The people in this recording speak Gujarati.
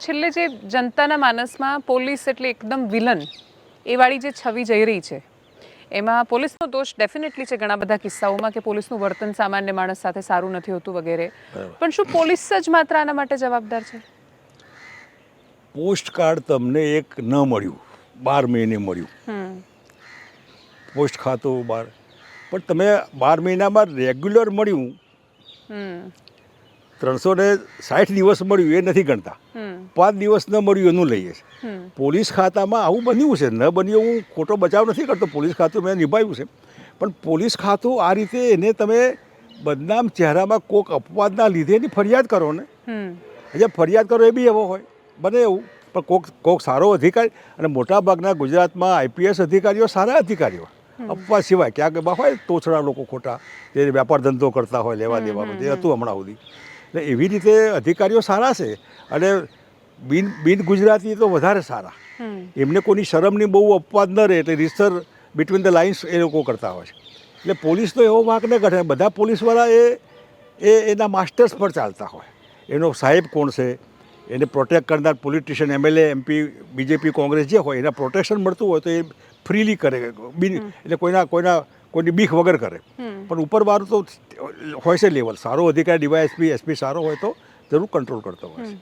છેલ્લે જે જનતાના માનસમાં પોલીસ એટલે એકદમ વિલન એ વાળી જે છવી જઈ રહી છે એમાં પોલીસનો દોષ ડેફિનેટલી છે ઘણા બધા કિસ્સાઓમાં કે પોલીસનું વર્તન સામાન્ય માણસ સાથે સારું નથી હોતું વગેરે. પણ શું પોલીસ જ માત્ર આના માટે જવાબદાર છે? પોસ્ટ કાર્ડ તમને એક ન મળ્યું બાર મહિને મળ્યું. પોસ્ટ ખાતું બાર. પણ તમે બાર મહિનામાં રેગ્યુલર મળ્યું. ત્રણસો ને સાઠ દિવસ મળ્યું એ નથી ગણતા. પાંચ દિવસ ન મળ્યું એનું લઈએ છીએ. પોલીસ ખાતામાં આવું બન્યું છે ન બન્યું હું ખોટો બચાવ નથી કરતો પોલીસ ખાતું મેં નિભાવ્યું છે. પણ પોલીસ ખાતું આ રીતે એને તમે બદનામ ચહેરામાં કોક અપવાદના લીધે એની ફરિયાદ કરો ને. એટલે ફરિયાદ કરો એ બી એવો હોય બને એવું. પણ કોક કોક સારો અધિકારી અને મોટાભાગના ગુજરાતમાં આઈપીએસ અધિકારીઓ સારા અધિકારીઓ. અપવાદ સિવાય ક્યાંક એવા હોય તોછડા લોકો ખોટા જે વેપાર ધંધો કરતા હોય લેવા દેવાનું જે હતું હમણાં સુધી. એટલે એવી રીતે અધિકારીઓ સારા છે અને બિન બિન ગુજરાતી તો વધારે સારા. એમને કોઈની શરમની બહુ અપવાદ ન રહે એટલે રિસર બિટવીન ધ લાઇન્સ એ લોકો કરતા હોય છે. એટલે પોલીસનો એવો વાંક ન કાઢે. બધા પોલીસવાળા એ એ એના માસ્ટર્સ પર ચાલતા હોય. એનો સાહેબ કોણ છે? એને પ્રોટેક્ટ કરનાર politician MLA MP BJP Congress જે હોય એના પ્રોટેક્શન મળતું હોય તો એ ફ્રીલી કરે. બિન એટલે કોઈના કોઈના કોઈની બીક વગર કરે. પણ ઉપરવાળું તો હોય છે લેવલ. સારો અધિકારી ડીવાયએસપી એસપી સારો હોય તો જરૂર કંટ્રોલ કરતો હોય છે.